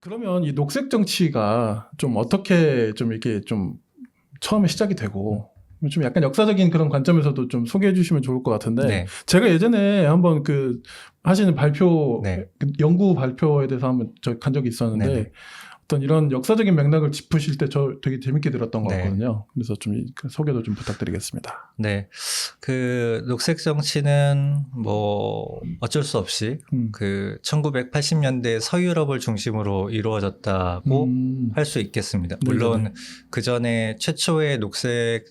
그러면 이 녹색 정치가 좀 어떻게 좀 이렇게 좀 처음에 시작이 되고 좀 약간 역사적인 그런 관점에서도 좀 소개해 주시면 좋을 것 같은데 네. 제가 예전에 한번 그 하시는 발표 네. 그 연구 발표에 대해서 한번 저 간 적이 있었는데 네네. 어떤 이런 역사적인 맥락을 짚으실 때 저 되게 재밌게 들었던 것 네. 같거든요. 그래서 좀그 소개도 좀 부탁드리겠습니다. 네. 그 녹색 정치는 뭐 어쩔 수 없이 음. 그 1980년대 서유럽을 중심으로 이루어졌다고 음. 할수 있겠습니다. 네네네. 물론 그 전에 최초의 녹색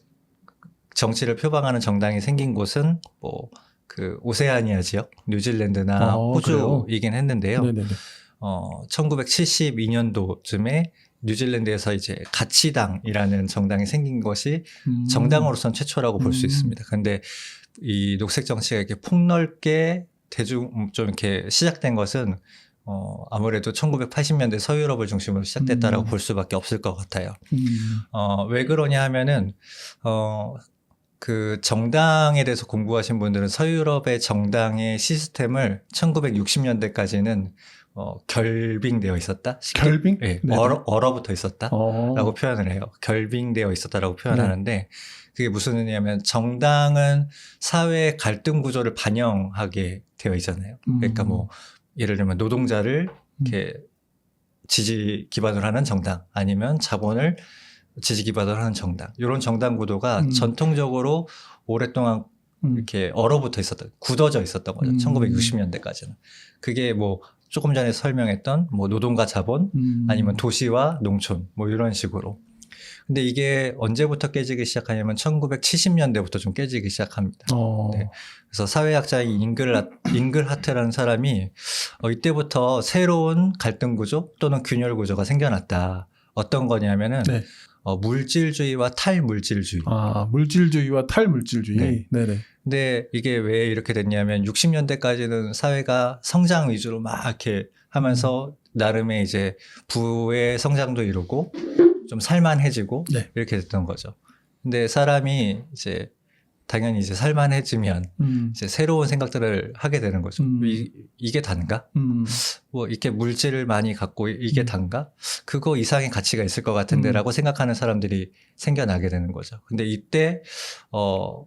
정치를 표방하는 정당이 생긴 곳은 뭐 그 오세아니아 지역, 뉴질랜드나 아? 호주이긴 했는데요. 네네네. 어, 1972년도쯤에 뉴질랜드에서 이제 가치당이라는 정당이 생긴 것이 음. 정당으로선 최초라고 볼수 음. 있습니다. 근데 이 녹색 정치가 이렇게 폭넓게 대중 음, 좀 이렇게 시작된 것은 어, 아무래도 1980년대 서유럽을 중심으로 시작됐다라고 음. 볼 수밖에 없을 것 같아요. 음. 어, 왜 그러냐 하면은 어, 그 정당에 대해서 공부하신 분들은 서유럽의 정당의 시스템을 1960년대까지는 어, 결빙되어 있었다. 쉽게- 결빙? 예, 네네. 얼어, 얼어붙어 있었다. 어. 라고 표현을 해요. 결빙되어 있었다라고 네. 표현하는데 그게 무슨 의미냐면 정당은 사회 갈등 구조를 반영하게 되어 있잖아요. 그러니까 음. 뭐 예를 들면 노동자를 이렇게 지지 기반으로 하는 정당 아니면 자본을 지지 기반으로 하는 정당 이런 정당 구도가 음. 전통적으로 오랫동안 음. 이렇게 얼어붙어 있었던 굳어져 있었던 거죠. 음. 1960년대까지는 그게 뭐 조금 전에 설명했던 뭐 노동과 자본 음. 아니면 도시와 농촌 뭐 이런 식으로. 근데 이게 언제부터 깨지기 시작하냐면 1970년대부터 좀 깨지기 시작합니다. 어. 네. 그래서 사회학자인 잉글 잉글 하트라는 사람이 어, 이때부터 새로운 갈등 구조 또는 균열 구조가 생겨났다. 어떤 거냐면은 네. 어, 물질주의와 탈물질주의. 아, 물질주의와 탈물질주의. 네. 네. 네 근데 이게 왜 이렇게 됐냐면 60년대까지는 사회가 성장 위주로 막 이렇게 하면서 나름의 이제 부의 성장도 이루고 좀 살만해지고 네. 이렇게 됐던 거죠. 근데 사람이 이제 당연히 이제 살만해지면 음. 이제 새로운 생각들을 하게 되는 거죠. 음. 이, 이게 단가? 음. 뭐 이렇게 물질을 많이 갖고 이게 음. 단가? 그거 이상의 가치가 있을 것 같은데라고 생각하는 사람들이 생겨나게 되는 거죠. 근데 이때 어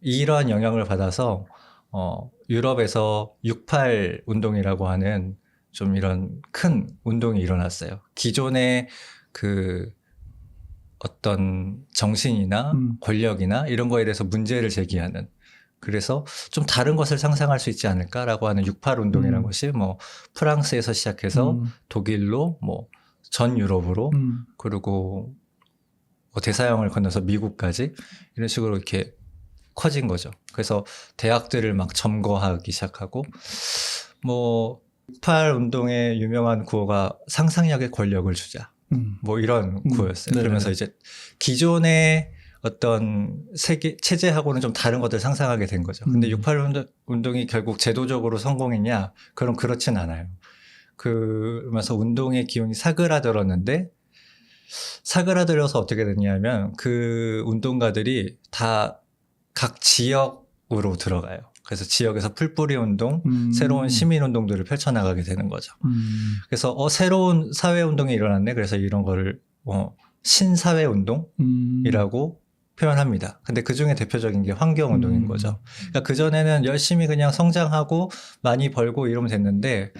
이러한 영향을 받아서 어 유럽에서 68 운동이라고 하는 좀 이런 큰 운동이 일어났어요. 기존의 그 어떤 정신이나 음. 권력이나 이런 거에 대해서 문제를 제기하는 그래서 좀 다른 것을 상상할 수 있지 않을까라고 하는 68 운동이라는 음. 것이 뭐 프랑스에서 시작해서 음. 독일로 뭐 전 유럽으로 음. 그리고 뭐 대서양을 건너서 미국까지 이런 식으로 이렇게 커진 거죠. 그래서 대학들을 막 점거하기 시작하고 뭐68 운동의 유명한 구호가 상상력의 권력을 주자. 음. 뭐 이런 음, 구호였어요. 네네네. 그러면서 이제 기존의 어떤 세계 체제하고는 좀 다른 것들 을 상상하게 된 거죠. 근데 음. 68 운동, 운동이 결국 제도적으로 성공했냐? 그럼 그렇진 않아요. 그러면서 운동의 기운이 사그라들었는데 사그라들어서 어떻게 됐냐면 그 운동가들이 다 각 지역 으로 들어가요. 그래서 지역에서 풀뿌리 운동, 음. 새로운 시민 운동들을 펼쳐나가게 되는 거죠. 음. 그래서 어 새로운 사회 운동이 일어났네. 그래서 이런 거를 어 신사회 운동이라고 음. 표현합니다. 근데 그 중에 대표적인 게 환경 운동인 음. 거죠. 그러니까 그 전에는 열심히 그냥 성장하고 많이 벌고 이러면 됐는데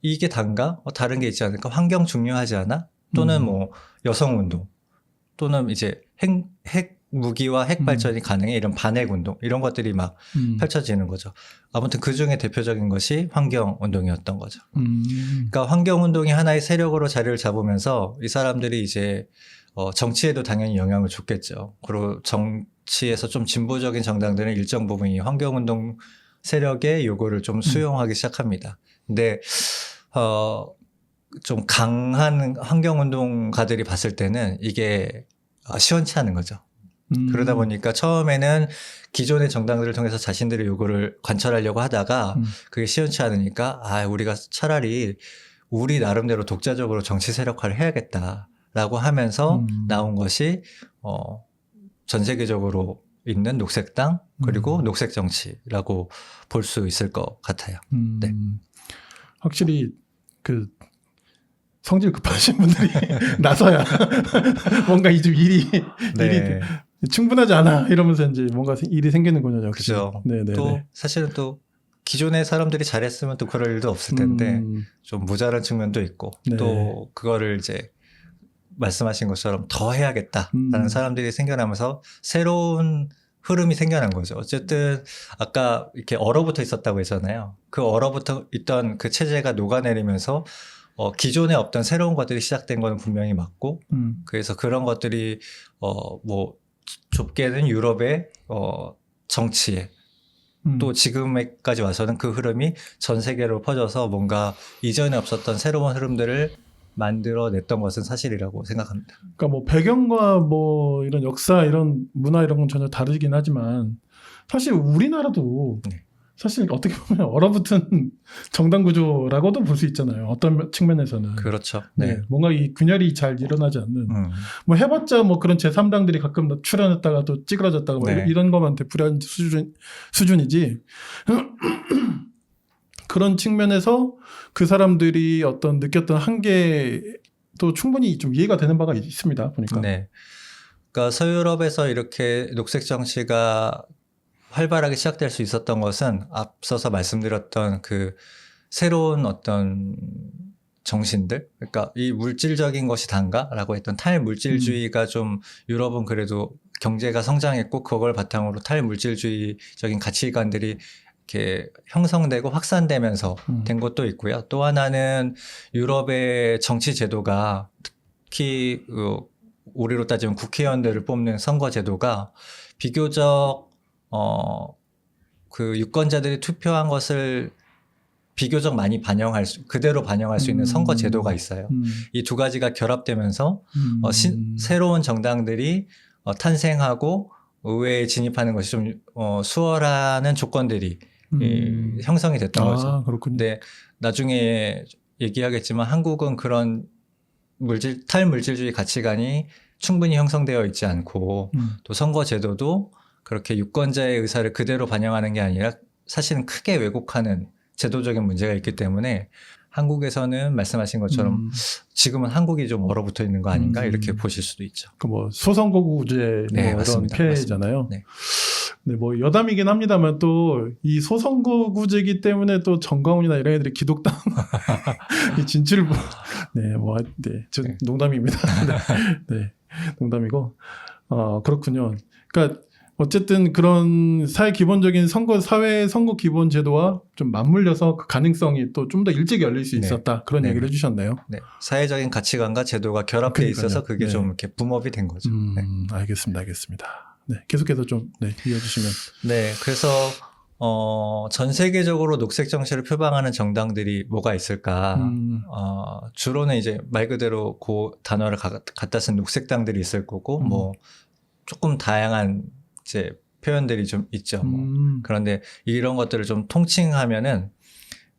이게 단가? 어, 다른 게 있지 않을까? 환경 중요하지 않아? 또는 음. 뭐 여성 운동 또는 이제 핵, 핵 무기와 핵 음. 발전이 가능해 이런 반핵 운동 이런 것들이 막 음. 펼쳐지는 거죠. 아무튼 그 중에 대표적인 것이 환경 운동이었던 거죠. 음. 그러니까 환경 운동이 하나의 세력으로 자리를 잡으면서 이 사람들이 이제 어, 정치에도 당연히 영향을 줬겠죠. 그리고 정치에서 좀 진보적인 정당들은 일정 부분 이 환경 운동 세력의 요구를 좀 수용하기 시작합니다. 근데 어, 좀 강한 환경 운동가들이 봤을 때는 이게 아, 시원치 않은 거죠. 음. 그러다 보니까 처음에는 기존의 정당들을 통해서 자신들의 요구를 관철하려고 하다가 음. 그게 시원치 않으니까 아 우리가 차라리 우리 나름대로 독자적으로 정치 세력화를 해야겠다라고 하면서 음. 나온 것이 어, 전 세계적으로 있는 녹색당 그리고 음. 녹색 정치라고 볼 수 있을 것 같아요. 음. 네. 확실히 그 성질 급하신 분들이 나서야 뭔가 이좀 일이 네. 일이 충분하지 않아 이러면서 이제 뭔가 일이 생기는 군요. 역시. 그죠. 네네. 또 사실은 또 기존의 사람들이 잘했으면 또 그럴 일도 없을 텐데 음, 좀 모자란 측면도 있고 네. 또 그거를 이제 말씀하신 것처럼 더 해야겠다라는 음. 사람들이 생겨나면서 새로운 흐름이 생겨난 거죠. 어쨌든 아까 이렇게 얼어붙어 있었다고 했잖아요. 그 얼어붙어 있던 그 체제가 녹아내리면서 어, 기존에 없던 새로운 것들이 시작된 건 분명히 맞고 음, 그래서 그런 것들이 어 뭐 좁게는 유럽의 어 정치에 음. 또 지금까지 와서는 그 흐름이 전 세계로 퍼져서 뭔가 이전에 없었던 새로운 흐름들을 만들어냈던 것은 사실이라고 생각합니다. 그러니까 뭐 배경과 뭐 이런 역사 이런 문화 이런 건 전혀 다르긴 하지만 사실 우리나라도 네. 사실 어떻게 보면 얼어붙은 정당 구조라고도 볼 수 있잖아요. 어떤 측면에서는. 그렇죠. 네. 네. 뭔가 이 균열이 잘 일어나지 않는 음. 뭐 해봤자 뭐 그런 제3당들이 가끔 출연했다가 또 찌그러졌다가 뭐 네. 이런 것만 되풀이한 수준, 수준이지 그런 측면에서 그 사람들이 어떤 느꼈던 한계도 충분히 좀 이해가 되는 바가 있습니다 보니까 네. 그러니까 서유럽에서 이렇게 녹색 정치가 활발하게 시작될 수 있었던 것은 앞서서 말씀드렸던 그 새로운 어떤 정신들, 그러니까 이 물질적인 것이 단가라고 했던 탈물질주의가 좀 유럽은 그래도 경제가 성장했고 그걸 바탕으로 탈물질주의적인 가치관들이 이렇게 형성되고 확산되면서 음. 된 것도 있고요. 또 하나는 유럽의 정치 제도가 특히 그 우리로 따지면 국회의원들을 뽑는 선거 제도가 비교적 어 그 유권자들이 투표한 것을 비교적 많이 반영할 수 그대로 반영할 수 있는 음. 선거 제도가 있어요. 음. 이두 가지가 결합되면서 음. 어, 신- 새로운 정당들이 어, 탄생하고 의회에 진입하는 것이 좀 어, 수월하는 조건들이 음. 이, 형성이 됐던 거죠. 아 그렇군요 근데 나중에 얘기하겠지만 한국은 그런 물질 탈물질주의 가치관이 충분히 형성되어 있지 않고 음. 또 선거 제도도 그렇게 유권자의 의사를 그대로 반영하는 게 아니라 사실은 크게 왜곡하는 제도적인 문제가 있기 때문에 한국에서는 말씀하신 것처럼 음. 지금은 한국이 좀 얼어붙어 있는 거 아닌가 음. 이렇게 보실 수도 있죠. 그 뭐 소선거구제 뭐 네, 이런 맞습니다. 폐해잖아요. 네. 네, 뭐 여담이긴 합니다만 또 이 소선거구제이기 때문에 또 정광훈이나 이런 애들이 기독당 이 진출을 뭐- 네, 뭐 네, 저 네. 농담입니다. 네, 네, 농담이고 어 그렇군요. 그러니까 어쨌든 그런 사회 기본적인 선거 사회 선거 기본 제도와 좀 맞물려서 그 가능성이 또 좀 더 일찍 열릴 수 네. 있었다 그런 네. 얘기를 해주셨네요. 네. 사회적인 가치관과 제도가 결합돼 그러니까요. 있어서 그게 네. 좀 이렇게 붐업이 된 거죠. 음, 네. 알겠습니다, 알겠습니다. 네, 계속해서 좀 네, 이어주시면. 네, 그래서 어, 전 세계적으로 녹색 정치를 표방하는 정당들이 뭐가 있을까? 음, 어, 주로는 이제 말 그대로 그 단어를 가- 갖다 쓴 녹색당들이 있을 거고, 음. 뭐 조금 다양한 이제 표현들이 좀 있죠. 뭐. 음, 그런데 이런 것들을 좀 통칭하면은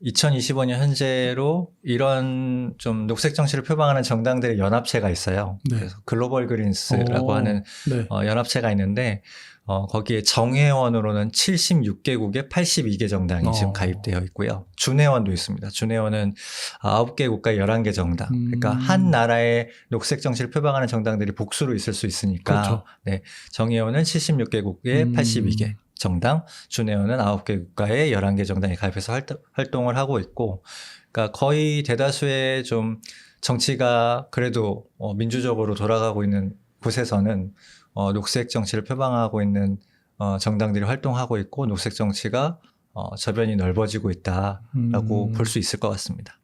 2025년 현재로 이런 좀 녹색 정치를 표방하는 정당들의 연합체가 있어요. 네. 그래서 글로벌 그린스라고 오. 하는 네. 어, 연합체가 있는데 어, 거기에 정회원으로는 76개국의 82개 정당이 어. 지금 가입되어 있고요. 준회원도 있습니다. 준회원은 9개 국가 11개 정당. 음. 그러니까 한 나라의 녹색 정치를 표방하는 정당들이 복수로 있을 수 있으니까 그렇죠. 네, 정회원은 76개국의 음. 82개 정당, 준회원은 9개 국가의 11개 정당이 가입해서 활동, 활동을 하고 있고 그러니까 거의 대다수의 좀 정치가 그래도 어, 민주적으로 돌아가고 있는 곳에서는 어, 녹색 정치를 표방하고 있는 어, 정당들이 활동하고 있고 녹색 정치가 어, 저변이 넓어지고 있다라고 음. 볼수 있을 것 같습니다.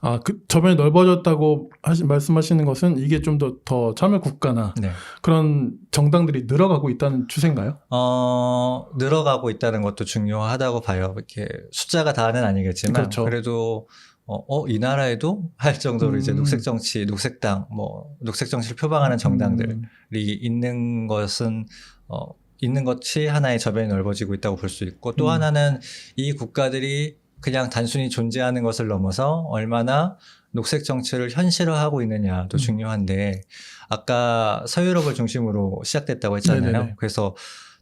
아, 그 저변이 넓어졌다고 하시, 말씀하시는 것은 이게 좀 더 더 참여 국가나 네. 그런 정당들이 늘어가고 있다는 추세인가요? 어, 늘어가고 있다는 것도 중요하다고 봐요. 이렇게 숫자가 다는 아니겠지만 그렇죠. 그래도 어, 어, 이 나라에도 할 정도로 이제 음. 녹색 정치, 녹색당, 뭐 녹색 정치를 표방하는 정당들이 음, 있는 것은 어, 있는 것이 하나의 저변이 넓어지고 있다고 볼 수 있고 또 음. 하나는 이 국가들이 그냥 단순히 존재하는 것을 넘어서 얼마나 녹색 정치를 현실화하고 있느냐도 음. 중요한데 아까 서유럽을 중심으로 시작됐다고 했잖아요. 네네네. 그래서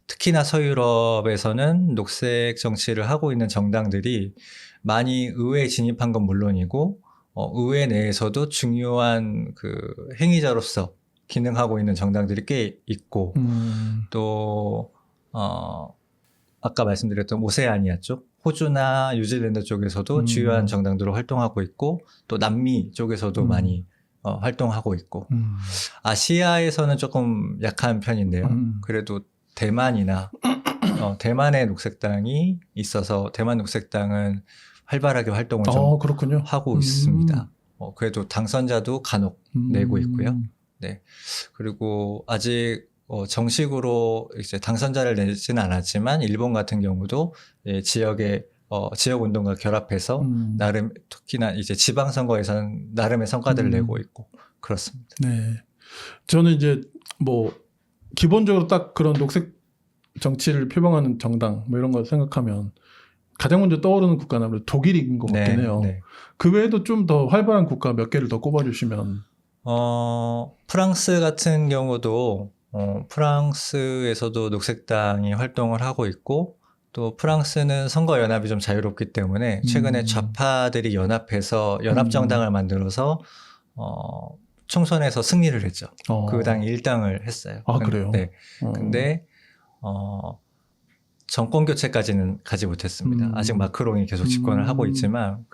특히나 서유럽에서는 녹색 정치를 하고 있는 정당들이 많이 의회에 진입한 건 물론이고 어, 의회 내에서도 중요한 그 행위자로서 기능하고 있는 정당들이 꽤 있고 음. 또 어, 아까 말씀드렸던 오세아니아 쪽, 호주나 뉴질랜드 쪽에서도 음. 주요한 정당들로 활동하고 있고 또 남미 쪽에서도 음. 많이 어, 활동하고 있고 음. 아시아에서는 조금 약한 편인데요. 음. 그래도 대만이나 어, 대만의 녹색당이 있어서 대만 녹색당은 활발하게 활동을 좀 어, 그렇군요. 하고 음. 있습니다. 어, 그래도 당선자도 간혹 음. 내고 있고요. 그리고 아직 어, 정식으로 이제 당선자를 내지는 않았지만 일본 같은 경우도 예, 지역의 어, 지역 운동과 결합해서 음. 나름 특히나 이제 지방 선거에서는 나름의 성과들을 음. 내고 있고 그렇습니다. 네. 저는 이제 뭐 기본적으로 딱 그런 녹색 정치를 표방하는 정당 뭐 이런 거 생각하면 가장 먼저 떠오르는 국가는 아무래도 독일인 것 같긴 해요. 네. 그 외에도 좀 더 활발한 국가 몇 개를 더 꼽아주시면 어, 프랑스 같은 경우도 어, 프랑스에서도 녹색당이 활동을 하고 있고 또 프랑스는 선거 연합이 좀 자유롭기 때문에 최근에 음. 좌파들이 연합해서 연합 정당을 만들어서 어, 총선에서 승리를 했죠. 어. 그 당이 1당을 했어요. 아, 근- 그래요? 네. 어. 근데 어, 정권 교체까지는 가지 못했습니다. 음. 아직 마크롱이 계속 집권을 음. 하고 있지만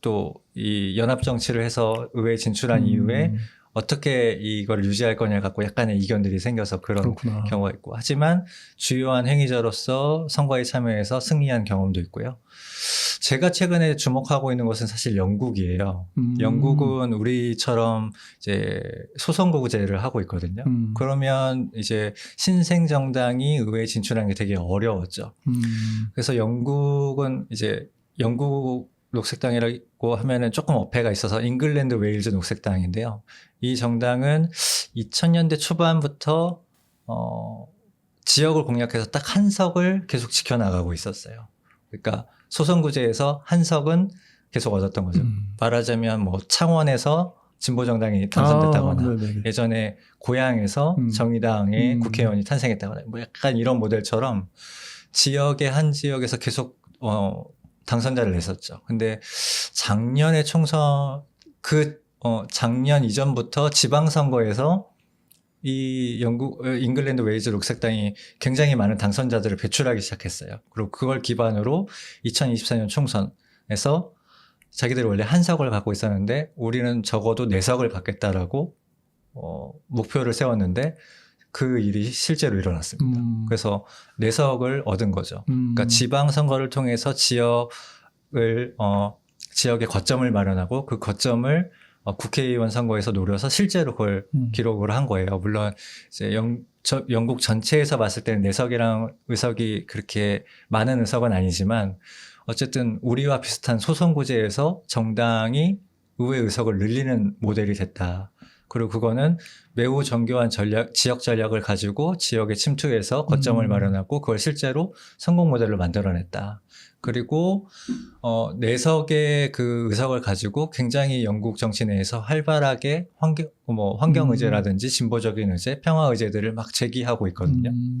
또이 연합 정치를 해서 의회에 진출한 음. 이후에 어떻게 이걸 유지할 거냐 갖고 약간의 이견들이 생겨서 그런 그렇구나. 경우가 있고 하지만 주요한 행위자로서 선거에 참여해서 승리한 경험도 있고요. 제가 최근에 주목하고 있는 것은 사실 영국이에요. 음. 영국은 우리처럼 이제 소선거구제를 하고 있거든요. 음. 그러면 이제 신생 정당이 의회에 진출하는 게 되게 어려웠죠. 음. 그래서 영국은 이제 영국 녹색당이라고 하면은 조금 어폐가 있어서 잉글랜드 웨일즈 녹색당인데요. 이 정당은 2000년대 초반부터 어, 지역을 공략해서 딱 한 석을 계속 지켜나가고 있었어요. 그러니까 소선구제에서 한 석은 계속 얻었던 거죠. 음. 말하자면 뭐 창원에서 진보 정당이 당선됐다거나 아. 예전에 고향에서 음. 정의당의 음. 국회의원이 탄생했다거나 뭐 약간 이런 모델처럼 지역의 한 지역에서 계속 어 당선자를 냈었죠. 근데 작년에 총선 그 어, 작년 이전부터 지방선거에서 이 영국 어, 잉글랜드 웨이즈 녹색당이 굉장히 많은 당선자들을 배출하기 시작했어요. 그리고 그걸 기반으로 2024년 총선에서 자기들이 원래 한 석을 갖고 있었는데 우리는 적어도 네 석을 갖겠다라고 어, 목표를 세웠는데 그 일이 실제로 일어났습니다. 음. 그래서 네 석을 얻은 거죠. 음. 그러니까 지방 선거를 통해서 지역을 어 지역의 거점을 마련하고 그 거점을 어, 국회의원 선거에서 노려서 실제로 그걸 음. 기록을 한 거예요. 물론 이제 영, 저, 영국 전체에서 봤을 때는 내석이랑 의석이 그렇게 많은 의석은 아니지만 어쨌든 우리와 비슷한 소선구제에서 정당이 의회 의석을 늘리는 모델이 됐다. 그리고 그거는 매우 정교한 전략, 지역 전략을 가지고 지역에 침투해서 거점을 음. 마련하고 그걸 실제로 성공 모델로 만들어냈다. 그리고 어, 내석의 그 의석을 가지고 굉장히 영국 정치 내에서 활발하게 환경, 뭐 환경 음. 의제라든지 진보적인 의제, 평화 의제들을 막 제기하고 있거든요. 음.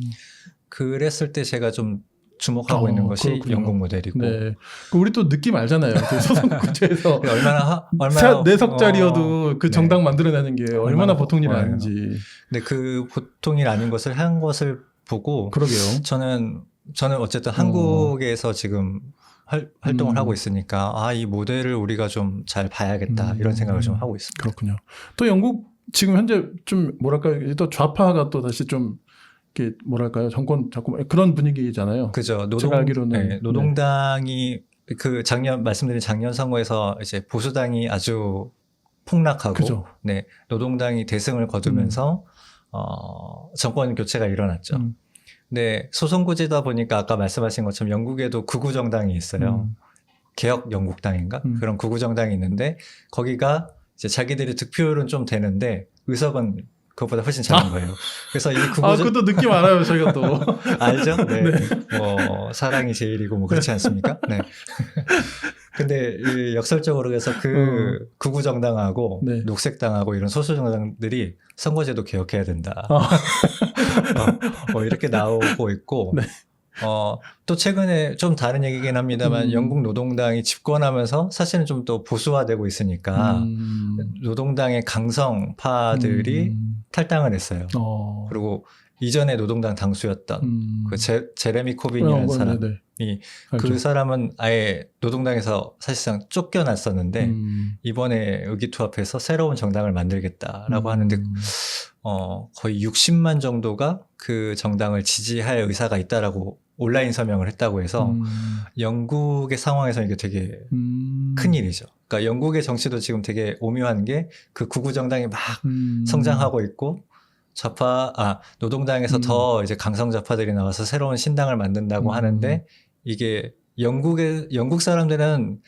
그랬을 때 제가 좀 주목하고 어, 있는 것이 그렇군요. 영국 모델이고 네. 그 우리 또 느낌 알잖아요. 그 소선구제에서 얼마나 하- 얼마나 네 석짜리여도 어, 그 네. 정당 만들어내는 게 얼마나 얼마나 보통 어, 아닌지. 근데 그 보통 일 아닌 것을 한 것을 보고 그러게요. 저는 저는 어쨌든 한국에서 지금 활, 활동을 음. 하고 있으니까 아 이 모델을 우리가 좀 잘 봐야겠다 음. 이런 생각을 좀 하고 있습니다. 그렇군요. 또 영국 지금 현재 좀 뭐랄까 또 좌파가 또 다시 좀 이렇게 뭐랄까요 정권 자꾸 그런 분위기잖아요. 그죠. 노동, 제가 알기로는 네, 노동당이 그 작년 말씀드린 작년 선거에서 이제 보수당이 아주 폭락하고 그죠. 네 노동당이 대승을 거두면서 어, 정권 교체가 일어났죠. 음. 근데 소선구제다 보니까 아까 말씀하신 것처럼 영국에도 극우 정당이 있어요. 음. 개혁 영국당인가 음. 그런 극우 정당이 있는데 거기가 이제 자기들이 득표율은 좀 되는데 의석은 그것보다 훨씬 작은 거예요. 그래서 이 극우 아 정- 그것도 느낌 알아요 저희가 또. 알죠? 네. 뭐 사랑이 제일이고 뭐 그렇지 않습니까? 네. 근데 이 역설적으로 그래서 그 극우 정당하고 네. 녹색 당하고 이런 소수 정당들이 선거제도 개혁해야 된다. 아. 어, 뭐 이렇게 나오고 있고 네. 어, 또 최근에 좀 다른 얘기긴 합니다만 음. 영국 노동당이 집권하면서 사실은 좀또 보수화되고 있으니까 음. 노동당의 강성파들이 음. 탈당을 했어요. 어. 그리고 이전에 노동당 당수였던 음. 그 제, 제레미 코빈이라는 어, 사람 네네. 그. 사람은 아예 노동당에서 사실상 쫓겨났었는데 음. 이번에 의기투합해서 새로운 정당을 만들겠다라고 음. 하는데 어, 거의 60만 정도가 그 정당을 지지할 의사가 있다라고 온라인 서명을 했다고 해서 음. 영국의 상황에서 이게 되게 음. 큰 일이죠. 그러니까 영국의 정치도 지금 되게 오묘한 게 그 구구 정당이 막 음. 성장하고 있고 좌파 아 노동당에서 음. 더 이제 강성 좌파들이 나와서 새로운 신당을 만든다고 음. 하는데 이게 영국의 영국 사람들은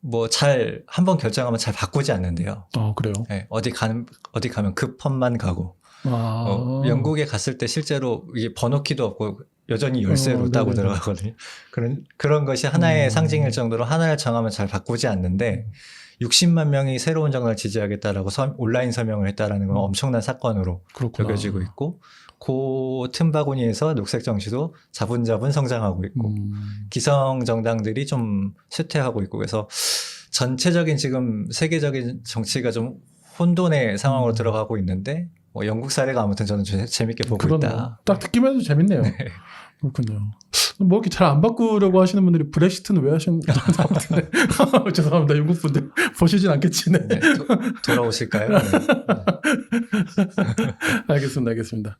뭐 잘 한번 결정하면 잘 바꾸지 않는데요. 어 그래요. 예, 어디 가는 어디 가면 그 펌만 가고 아. 어, 영국에 갔을 때 실제로 이게 번호키도 없고 여전히 열쇠로 어, 따고. 들어가거든요. 그런 그런 것이 하나의 음. 상징일 정도로 하나를 정하면 잘 바꾸지 않는데 60만 명이 새로운 정당을 지지하겠다라고 서- 온라인 서명을 했다라는 건 음. 엄청난 사건으로 그렇구나. 여겨지고 있고 그 틈바구니에서 녹색 정치도 자분자분 성장하고 있고 음. 기성 정당들이 좀 쇠퇴하고 있고 그래서 전체적인 지금 세계적인 정치가 좀 혼돈의 상황으로 음. 들어가고 있는데 뭐 영국 사례가 아무튼 저는 재- 재밌게 보고 그러네요. 있다. 딱 듣기만 해도 재밌네요. 그렇군요. 뭐 이렇게 잘 안 바꾸려고 하시는 분들이 브렉시트는 왜 하시는 죄송합니다. 영국 분들 보시진 않겠지. 네. 네, 도- 돌아오실까요? 네. 알겠습니다. 알겠습니다.